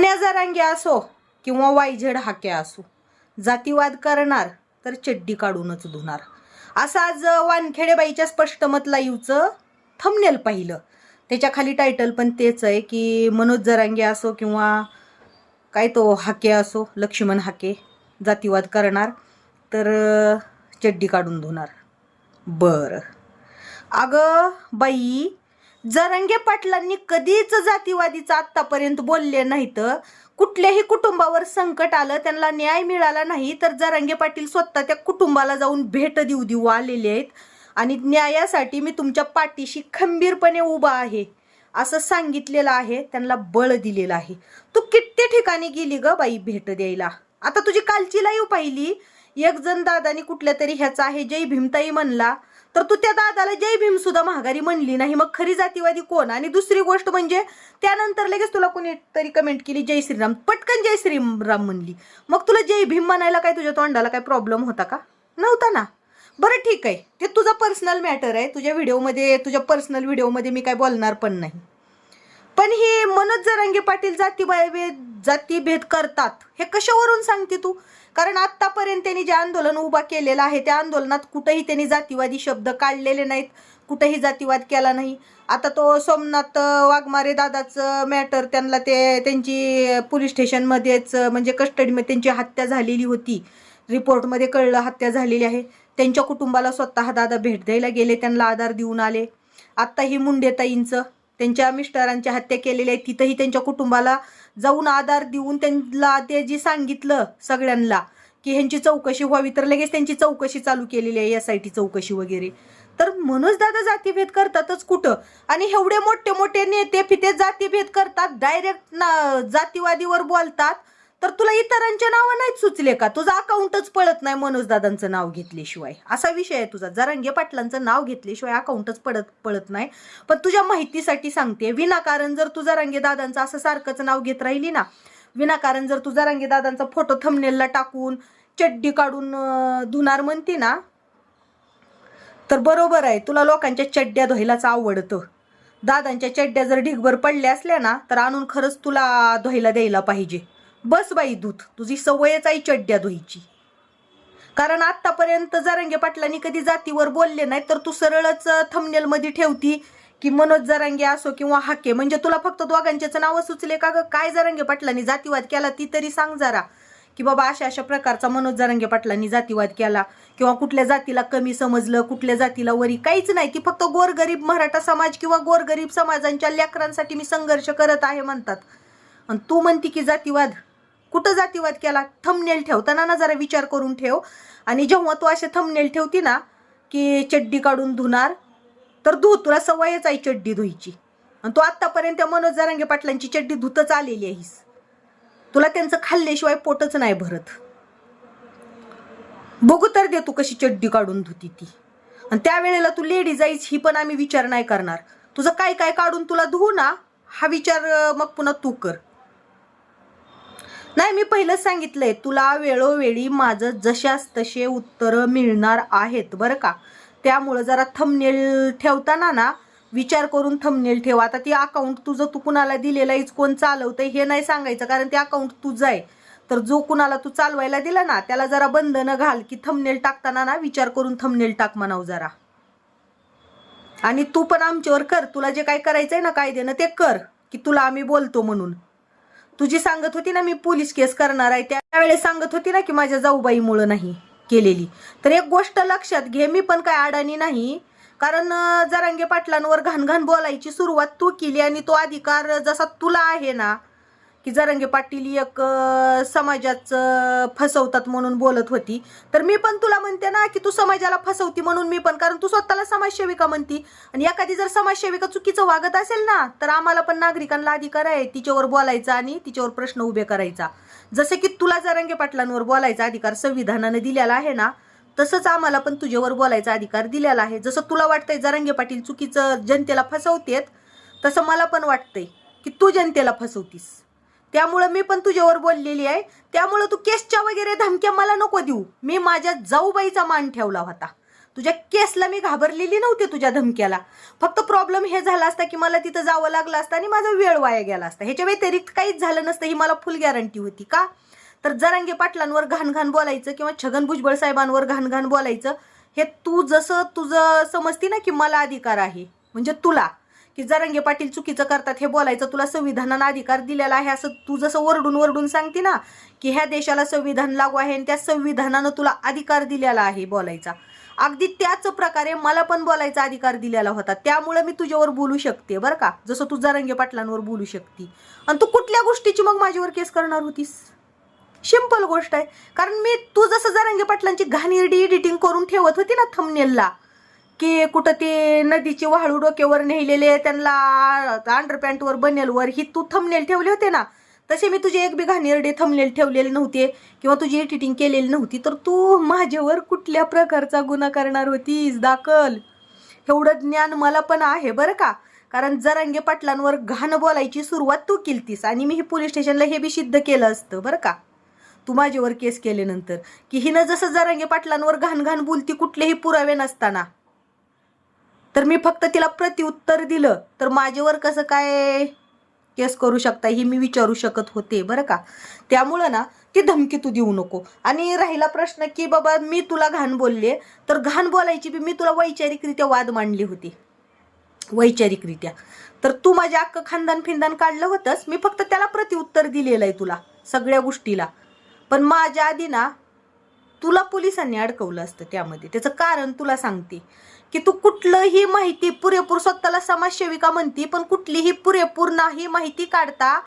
सोन्या जरांगे असो किंवा वायझेड हाक्या असो जातीवाद करणार तर चड्डी काढूनच धुणार. असं आज वानखेडेबाईच्या स्पष्ट मत लाईव्हचं थंबनेल पाहिलं. त्याच्याखाली टायटल पण तेच आहे की मनोज जरांगे असो किंवा काय तो हाके असो लक्ष्मण हाके जातीवाद करणार तर चड्डी काढून धुणार. बरं. अगं बाई जरंगे पाटलांनी कधीच जातीवादीचं आत्तापर्यंत बोलले नाहीत. कुठल्याही कुटुंबावर संकट आलं त्यांना न्याय मिळाला नाही तर जरांगे पाटील स्वतः त्या कुटुंबाला जाऊन भेट देऊ देऊ आलेले आहेत. आणि न्यायासाठी मी तुमच्या पाठीशी खंबीरपणे उभा आहे असं सांगितलेलं आहे त्यांना बळ दिलेलं आहे. तू किती ठिकाणी गेली ग बाई भेट द्यायला? आता तुझी कालची लाईव पाहिली. एक जण दादानी कुठल्या तरी ह्याचा आहे जय भीमताई म्हणला. तर तू त्या दादाला जय भीम सुद्धा महागारी म्हणली नाही. मग खरी जातीवादी कोण? आणि दुसरी गोष्ट म्हणजे त्यानंतर लगेच तुला कोणी तरी कमेंट केली जय श्रीराम. पटकन जय श्रीराम म्हणली. मग तुला जय भीम म्हणायला काय तुझ्या तोंडाला काय प्रॉब्लेम होता का? नव्हता ना. बरं ठीक आहे. ते तुझा पर्सनल मॅटर आहे. तुझ्या व्हिडिओमध्ये तुझ्या पर्सनल व्हिडिओमध्ये मी काय बोलणार पण नाही. पण हे मनोज जरांगे पाटील जातीभेद जातीभेद करतात. हे कशावरून सांगते तू? कारण आतापर्यंत त्यांनी जे आंदोलन उभा केलेलं आहे त्या आंदोलनात कुठेही त्यांनी जातीवादी शब्द काढलेले नाहीत. कुठेही जातीवाद केला नाही. आता तो सोमनाथ वाघमारे दादाचं मॅटर त्यांना ते त्यांची पोलीस स्टेशनमध्येच म्हणजे कस्टडीमध्ये त्यांची हत्या झालेली होती. रिपोर्टमध्ये कळलं हत्या झालेली आहे. त्यांच्या कुटुंबाला स्वतः दादा भेट द्यायला गेले त्यांना आधार देऊन आले. आत्ता ही मुंडेताईंचं त्यांच्या मिस्टरांची हत्या केलेली आहे. तिथंही त्यांच्या कुटुंबाला जाऊन आधार देऊन त्यांना ते जी सांगितलं सगळ्यांना की ह्यांची चौकशी व्हावी. तर लगेच त्यांची चौकशी चालू केलेली आहे एस आय टी चौकशी वगैरे. तर म्हणूनच दादा जातीभेद करतातच कुठं? आणि एवढे मोठे मोठे नेते फिते जातीभेद करतात डायरेक्ट ना जातीवादीवर बोलतात. तर तुला इतरांच्या नावं नाहीच सुचले का? तुझं अकाउंटच पळत नाही मनोजदादांचं नाव घेतल्याशिवाय. असा विषय आहे तुझा. जरांगे पाटलांचं नाव घेतल्याशिवाय अकाउंटच पडत पळत नाही. पण तुझ्या माहितीसाठी सांगते विनाकारण जर तू जरांगे दादांचं असं सारखंच नाव घेत राहिली ना विनाकारण जर तू जरांगे दादांचा फोटो थमनेलला टाकून चड्डी काढून धुणार म्हणते ना तर बरोबर आहे. तुला लोकांच्या चड्ड्या धुयलाच आवडतं. दादांच्या चड्ड्या जर ढिगभर पडल्या असल्या ना तर आणून खरंच तुला धुयला द्यायला पाहिजे. बस बाई दूध तुझी सवयच आई चड्ड्या धुईची. कारण आतापर्यंत जरांगे पाटलांनी कधी जातीवर बोलले नाही तर तू सरळच थमनेलमध्ये ठेवती की मनोज जरांगे असो किंवा हाके म्हणजे तुला फक्त दोघांचेच नावं सुचले का ग? काय जरांगे पाटलांनी जातीवाद केला ती तरी सांग जरा. की बाबा अशा अशा प्रकारचा मनोज जरांगे पाटलांनी जातीवाद केला किंवा कुठल्या जातीला कमी समजलं कुठल्या जातीला वरी काहीच नाही ती फक्त गोरगरीब मराठा समाज किंवा गोरगरीब समाजांच्या लेकरांसाठी मी संघर्ष करत आहे म्हणतात. आणि तू म्हणती की जातीवाद कुठं जातीवाद केला? थंबनेल ठेवताना ना जरा विचार करून ठेव. आणि जेव्हा तू असे थंबनेल ठेवती ना की चड्डी काढून धुणार तर धु तुला सवयच आहे चड्डी धुईची. आणि तू आत्तापर्यंत मनोज जरांगे पाटलांची चड्डी धुतच आलेली आहेस. तुला त्यांचं खाल्ल्याशिवाय पोटच नाही भरत. बघू तर दे तू कशी चड्डी काढून धुती ती. आणि त्यावेळेला तू लेडी आईस ही पण आम्ही विचार नाही करणार. तुझं काय काय काढून तुला धुवू ना हा विचार मग पुन्हा तू कर. नाही मी पहिलंच सांगितलंय तुला वेळोवेळी माझं जशास तसे उत्तरं मिळणार आहेत बरं का? त्यामुळं जरा थंबनेल ठेवताना ना विचार करून थंबनेल ठेव. आता ती अकाउंट तुझं तू कुणाला दिलेलं आहेच कोण चालवतंय हे नाही सांगायचं कारण ते अकाउंट तुझं आहे. तर जो कुणाला तू चालवायला दिला ना त्याला जरा बंधनं घाल की थंबनेल टाकताना ना विचार करून थंबनेल टाक म्हणाव जरा. आणि तू पण आमच्यावर कर तुला जे काय करायचंय ना कायद्यानं ते कर की तुला आम्ही बोलतो म्हणून. तुझी सांगत होती ना मी पोलीस केस करणार आहे. त्यावेळेस सांगत होती ना की माझ्या जाऊबाईमुळं नाही केलेली. तर एक गोष्ट लक्षात घे मी पण काय अडाणी नाही. कारण जरांगे पाटलांवर घाण घाण बोलायची सुरुवात तू केली आणि तो अधिकार जसा तुला आहे ना की जरंगे पाटील एक समाजाचं फसवतात म्हणून बोलत होती. तर मी पण तुला म्हणते ना की तू समाजाला फसवती म्हणून मी पण कारण तू स्वतःला समाजसेविका म्हणती. आणि एखादी जर समाजसेविका चुकीचं वागत असेल ना तर आम्हाला पण नागरिकांना अधिकार आहे तिच्यावर बोलायचा आणि तिच्यावर प्रश्न उभे करायचा. जसे की तुला जरंगे पाटलांवर बोलायचा अधिकार संविधानानं दिलेला आहे ना तसंच आम्हाला पण तुझ्यावर बोलायचा अधिकार दिलेला आहे. जसं तुला वाटतंय जरांगे पाटील चुकीचं जनतेला फसवतेत तसं मला पण वाटतंय की तू जनतेला फसवतीस. त्यामुळं मी पण तुझ्यावर बोललेली आहे. त्यामुळं तू केसच्या वगैरे धमक्या मला नको देऊ. मी माझ्या जाऊबाईचा मान ठेवला होता. तुझ्या केसला मी घाबरलेली नव्हती तुझ्या धमक्याला. फक्त प्रॉब्लेम हे झाला असता की मला तिथं जावं लागलं असतं आणि माझा वेळ वाया गेला असता. ह्याच्या व्यतिरिक्त काहीच झालं नसतं ही मला फुल गॅरंटी होती का? तर जरांगे पाटलांवर घाण घाण बोलायचं किंवा छगन भुजबळ साहेबांवर घाण घाण बोलायचं हे तू जसं तुझं समजती ना की मला अधिकार आहे. म्हणजे तुला. की जरंगे पाटील चुकीचं करतात हे बोलायचं तुला संविधानानं अधिकार दिलेला आहे असं तू जसं ओरडून ओरडून सांगते ना की ह्या देशाला संविधान लागू आहे आणि त्या संविधानानं तुला अधिकार दिलेला आहे बोलायचा. अगदी त्याच प्रकारे मला पण बोलायचा अधिकार दिलेला होता. त्यामुळे मी तुझ्यावर बोलू शकते बरं का जसं तू जरंगे पाटलांवर बोलू शकते. आणि तू कुठल्या गोष्टीची मग माझ्यावर केस करणार होतीस? सिंपल गोष्ट आहे. कारण मी तू जसं जरंगे पाटलांची घाणेरडी एडिटिंग करून ठेवत होती ना थमनेलला की कुठं ते नदीचे वाळू डोक्यावर नेलेले त्यांना अंडरपॅन्टवर बनेलवर ही तू थंबनेल ठेवले होते ना? तसे मी तुझे एक बी घाणेरडे थंबनेल ठेवलेले नव्हते किंवा तुझी एडिटिंग केलेली नव्हती तर तू माझ्यावर कुठल्या प्रकारचा गुन्हा करणार होतीस? दाखल. एवढं ज्ञान मला पण आहे बरं का? कारण जरांगे पाटलांवर घाण बोलायची सुरुवात तू केलतीस आणि मी हे पोलीस स्टेशनला हे बी सिद्ध केलं असतं बरं का? तू माझ्यावर केस केल्यानंतर. की हिनं जसं जरांगे पाटलांवर घाण घाण बोलती कुठलेही पुरावे नसताना. तर मी फक्त तिला प्रतिउत्तर दिलं. तर माझ्यावर कसं काय केस करू शकता हे मी विचारू शकत होते बरं का? त्यामुळं ना ती धमकी तू देऊ नको. आणि राहिला प्रश्न की बाबा मी तुला घाण बोलले तर घाण बोलायची बी मी तुला वैचारिकरित्या वाद मांडली होती. वैचारिकरित्या. तर तू माझे अख्खं खानदान फिंदान काढलं होतंस मी फक्त त्याला प्रतिउत्तर दिलेलं आहे तुला सगळ्या गोष्टीला. पण माझ्या आधी ना तुला पोलिसांनी अडकवलं असतं त्यामध्ये. त्याचं कारण तुला सांगते. की तू कुठलंही माहिती पुरेपूर स्वतःला समाजसेविका म्हणती पण कुठलीही पुरेपूर नाही माहिती काढता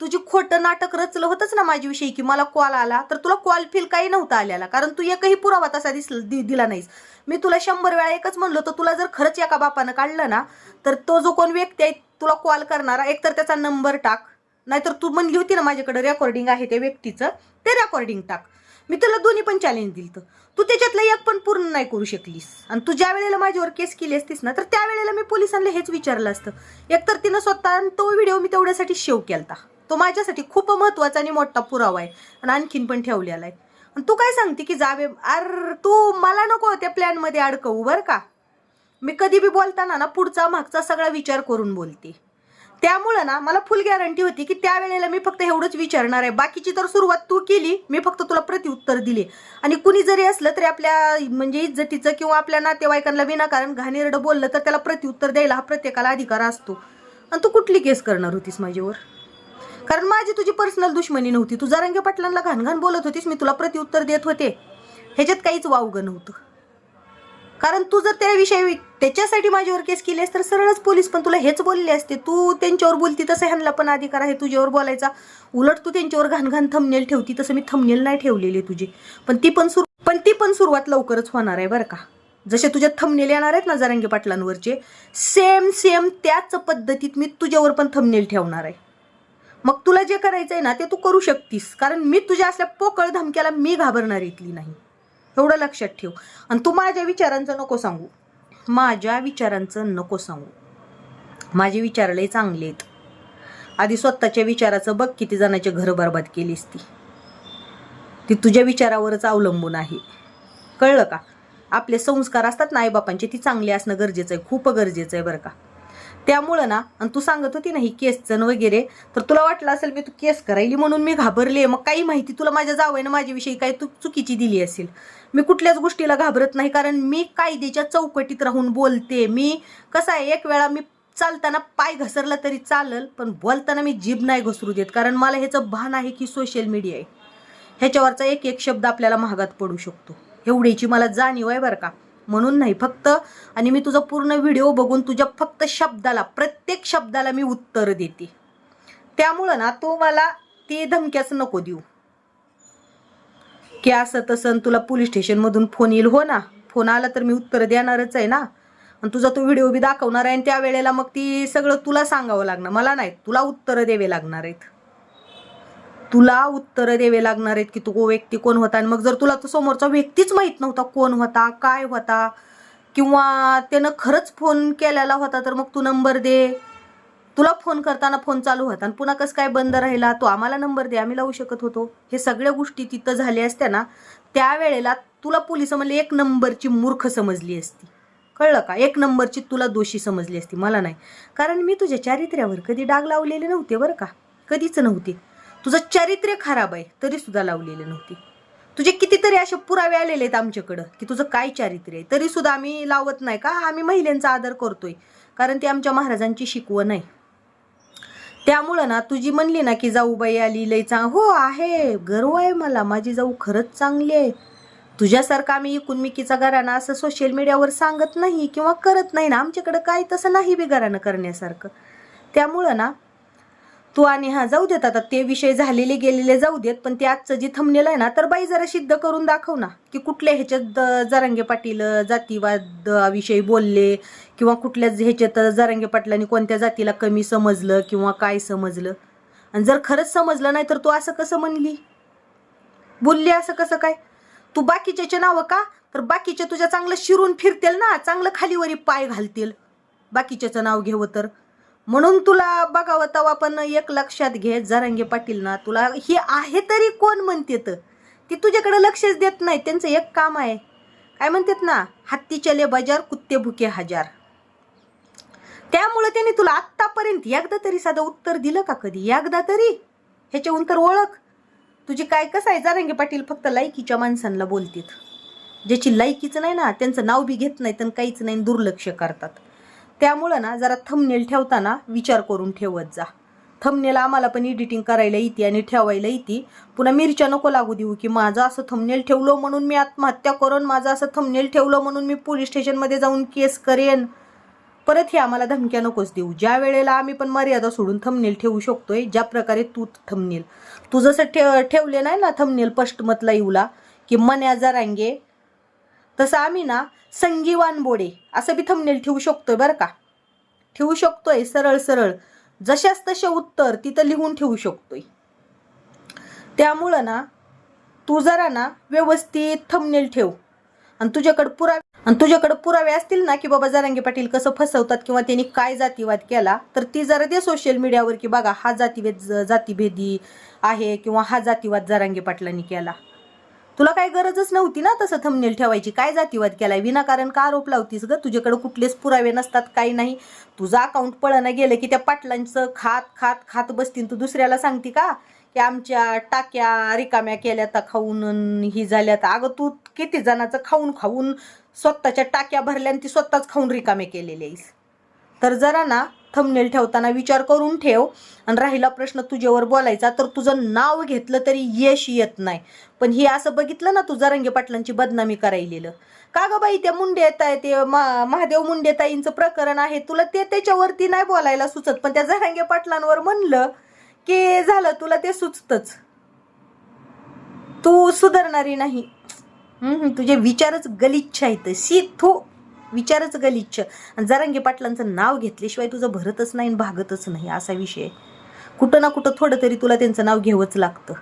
तुझी खोटं नाटक रचलं होतंच ना माझ्याविषयी की मला कॉल आला तर तुला कॉल फील काही नव्हता आलेला कारण तू एकही पुरावा तसा दिस दि- दिला नाहीस. मी तुला शंभर वेळा एकच म्हणलो तर तुला जर खरंच एका बापानं काढलं ना तर तो जो कोण व्यक्ती आहे तुला कॉल करणारा एकतर त्याचा नंबर टाक नाहीतर तू म्हणली होती ना माझ्याकडे रेकॉर्डिंग आहे त्या व्यक्तीचं ते रेकॉर्डिंग टाक. मी तुला दोन्ही पण चॅलेंज दिलं तू त्याच्यातलं एक पण पूर्ण नाही करू शकलीस. आणि तू ज्या वेळेला माझ्यावर केस केली असतीस ना तर त्यावेळेला मी पोलिसांना हेच विचारलं असतं. एकतर तिनं स्वतः तो व्हिडिओ मी तेवढ्यासाठी शेव केलता. तो माझ्यासाठी खूप महत्त्वाचा आणि मोठा पुरावा आहे आणि आणखीन पण ठेवलेला आहे. आणि तू काय सांगते की जावे अर तू मला नको त्या प्लॅनमध्ये अडकवू बरं का? मी कधी बी बोलताना ना पुढचा मागचा सगळा विचार करून बोलते. त्यामुळं ना मला फुल गॅरंटी होती की त्यावेळेला मी फक्त एवढंच विचारणार आहे. बाकीची तर सुरुवात तू केली मी फक्त तुला प्रतिउत्तर दिले. आणि कुणी जरी असलं तरी आपल्या म्हणजे इज्जतीचं किंवा आपल्या नातेवाईकांना विनाकारण घाणेरडं बोललं तर त्याला प्रतिउत्तर द्यायला हा प्रत्येकाला अधिकार असतो. आणि तू कुठली केस करणार होतीस माझ्यावर? कारण माझी तुझी पर्सनल दुश्मनी नव्हती. तू जरांगे पाटलांना घाण घाण बोलत होतीस मी तुला प्रतिउत्तर देत होते. ह्याच्यात काहीच वावगं नव्हतं. कारण तू जर त्याविषयी त्याच्यासाठी माझ्यावर केस केली असते तर सरळच पोलीस पण तुला हेच बोलले असते. तू त्यांच्यावर बोलती तसं ह्यांना पण अधिकार आहे तुझ्यावर बोलायचा. उलट तू त्यांच्यावर घाण घाण थंबनेल ठेवती तसं मी थंबनेल नाही ठेवलेली तुझी. पण ती पण सुरू पण ती पण सुरुवात लवकरच होणार आहे बरं का. जसे तुझ्या थंबनेल येणार आहेत ना जरांगे पाटलांवरचे सेम सेम त्याच पद्धतीत मी तुझ्यावर पण थंबनेल ठेवणार आहे. मग तुला जे करायचं आहे ना ते तू करू शकतीस. कारण मी तुझ्या असल्या पोकळ धमक्याला मी घाबरणार इथली नाही. एवढं लक्षात ठेव. आणि तू माझ्या विचारांचं नको सांगू. माझ्या विचारांचं नको सांगू. माझे विचार लय चांगले आहेत. आधी स्वतःच्या विचाराचं बघ किती जणांचे घरं बरबाद केलीस ती. ती तुझ्या विचारावरच अवलंबून आहे. कळलं का? आपले संस्कार असतात ना आईबापांचे ती चांगली असणं गरजेचं आहे खूप गरजेचं आहे बरं का. त्यामुळं ना आणि तू सांगत होती ना ही केसचं वगैरे तर तुला वाटलं असेल मी तू केस करायली म्हणून मी घाबरले. मग काही माहिती तुला माझ्या जावयानं माझ्याविषयी काही तू चुकीची दिली असेल. मी कुठल्याच गोष्टीला घाबरत नाही कारण मी कायद्याच्या चौकटीत राहून बोलते. मी कसं आहे एक वेळा मी चालताना पाय घसरला तरी चालल पण बोलताना मी जीभ नाही घसरू देत कारण मला ह्याचं भान आहे की सोशल मीडिया आहे. ह्याच्यावरचा एक एक शब्द आपल्याला महागात पडू शकतो. एवढ्याची मला जाणीव आहे बरं का. म्हणून नाही फक्त आणि मी तुझा पूर्ण व्हिडिओ बघून तुझ्या फक्त शब्दाला प्रत्येक शब्दाला मी उत्तर देते. त्यामुळं ना तू मला ते धमक्याच नको देऊ. की असं तसं आणि तुला पोलीस स्टेशनमधून फोन येईल हो ना. फोन आला तर मी उत्तर देणारच आहे ना. आणि तुझा तो व्हिडिओ बी दाखवणार आहे आणि त्या वेळेला मग ती सगळं तुला सांगावं लागणार. मला नाही तुला उत्तरं द्यावे लागणार आहेत. तुला उत्तरं द्यावे लागणार आहेत की तो व्यक्ती कोण होता? आणि मग जर तुला तो समोरचा व्यक्तीच माहीत नव्हता कोण होता काय होता किंवा त्यानं खरंच फोन केलेला होता तर मग तू नंबर दे. तुला फोन करताना फोन चालू होता आणि पुन्हा कसं काय बंद राहिला? तो आम्हाला नंबर दे आम्ही लावू शकत होतो. हे सगळ्या गोष्टी तिथं झाल्या असत्या ना त्यावेळेला तुला पोलीस म्हणले एक नंबरची मूर्ख समजली असती. कळलं का? एक नंबरची तुला दोषी समजली असती. मला नाही. कारण मी तुझ्या चारित्र्यावर कधी डाग लावलेले नव्हते बरं का? कधीच नव्हते. तुझं चारित्र्य खराब आहे तरी सुद्धा लावलेली नव्हती. तुझे कितीतरी असे पुरावे आलेले आहेत आमच्याकडं की तुझं काय चारित्र्य आहे तरी सुद्धा आम्ही लावत नाही का? आम्ही महिलांचा आदर करतोय कारण ती आमच्या महाराजांची शिकवण आहे त्यामुळं ना तुझी म्हणली ना की जाऊबाई आली लय चांग हो आहे गर्व आहे मला माझी जाऊ खरंच चांगली आहे. तुझ्यासारखं आम्ही इकून घराणा असं सोशल मीडियावर सांगत नाही किंवा करत नाही ना आमच्याकडं काय तसं नाही बी घराणं करण्यासारखं. त्यामुळं ना तू आणि हा जाऊ देत आता ते विषय झालेले गेलेले जाऊ देत पण ते आजचं जे थंबनेल आहे ना तर बाई जरा सिद्ध करून दाखव ना की कुठल्या ह्याच्यात द- जरांगे पाटील जातीवादविषयी बोलले किंवा कुठल्या ह्याच्यात जरांगे पाटलांनी कोणत्या जातीला कमी समजलं किंवा काय समजलं. आणि जर खरंच समजलं नाही तर तू असं कसं म्हणली? बोलली असं कसं काय? तू बाकीच्याचे नावं का? तर बाकीचे तुझ्या चांगलं शिरून फिरतील ना चांगलं खालीवरी पाय घालतील. बाकीच्याचं नाव घेवं तर. म्हणून तुला बघावं तवा पण एक लक्षात घे जरांगे पाटील ना. तुला हे आहे तरी कोण म्हणते तर? ती तुझ्याकडे लक्षच देत नाही त्यांचं एक काम आहे. काय म्हणतात ना हत्ती चले बाजार कुत्ते भुके हजार. त्यामुळे त्यांनी तुला आत्तापर्यंत एकदा तरी साधं उत्तर दिलं का कधी? एकदा तरी? ह्याच्याहून तर ओळख. तुझी काय कसं आहे? जारांगे पाटील फक्त लायकीच्या माणसांना बोलतीत. ज्याची लायकीचं नाही ना त्यांचं नाव बी घेत नाहीत आणि काहीच नाही दुर्लक्ष करतात. त्यामुळं ना जरा थंबनेल ठेवताना विचार करून ठेवत जा. थंबनेल आम्हाला पण एडिटिंग करायला येते आणि ठेवायला येते. पुन्हा मिरच्या नको लागू देऊ की माझं असं थंबनेल ठेवलं म्हणून मी आत्महत्या करून माझं असं थंबनेल ठेवलं म्हणून मी पोलीस स्टेशनमध्ये जाऊन केस करेन. परत हे आम्हाला धमक्या नकोच देऊ. ज्या वेळेला आम्ही पण मर्यादा सोडून थंबनेल ठेवू शकतोय ज्या प्रकारे तू थंबनेल तू जसं ठेव ठेवले नाही ना थंबनेल पष्टमतला येऊला की मन्या जरांगे तसं आम्ही ना संगीवान बोडे असं बी थंबनेल ठेवू शकतोय बरं का. ठेवू शकतोय सरळ सरळ. जशाच तसे उत्तर तिथं लिहून ठेवू शकतोय. त्यामुळं ना तू जरा ना व्यवस्थित थंबनेल ठेव. आणि तुझ्याकडे पुरावे आणि तुझ्याकडे पुरावे असतील ना की बाबा जरांगे पाटील कसं फसवतात किंवा त्यांनी काय जातीवाद केला तर ती जरा दे सोशल मीडियावर की बघा हा जातीभेद जातीभेदी आहे किंवा हा जातीवाद जरांगे पाटलांनी केला. तुला काही गरजच नव्हती ना तसं थंबनेल ठेवायची. काय जातीवाद केलाय? विनाकारण का आरोप लावतीस ग? तुझ्याकडे कुठलेच पुरावे नसतात काही नाही. तुझं अकाउंट पळणं गेलं की त्या पाटलांचं खात खात खात बसतीन. तू दुसऱ्याला सांगती का? की आमच्या टाक्या रिकाम्या केल्या तर खाऊन ही झाल्या तर अगं तू किती जणांचं खाऊन खाऊन स्वतःच्या टाक्या भरल्या आणि ती स्वतःच खाऊन रिकाम्या केलेली आहेस. तर जरा ना थंबनेल ठेवताना विचार करून ठेव. आणि राहिला प्रश्न तुझ्यावर बोलायचा तर तुझं नाव घेतलं तरी यश येत नाही. पण हे असं बघितलं ना तुझा जरंगे पाटलांची बदनामी करायलेलं. का ग बाई त्या मुंडे येत आहे ते मा- महादेव मुंडे ताईंचं प्रकरण आहे तुला ते त्याच्यावरती नाही बोलायला सुचत. पण त्या जरांगे पाटलांवर म्हणलं की झालं तुला ते सुचतच. तू सुधारणारी नाही. तुझे विचारच गलिच्छ आहेत. सी थू. विचारच गलिच्छ. आणि जरांगे पाटलांचं नाव घेतल्याशिवाय तुझं भरतच नाही आणि भागतच नाही असा विषय कुठं ना कुठं थोडं तरी तुला त्यांचं नाव घ्यावंच लागतं.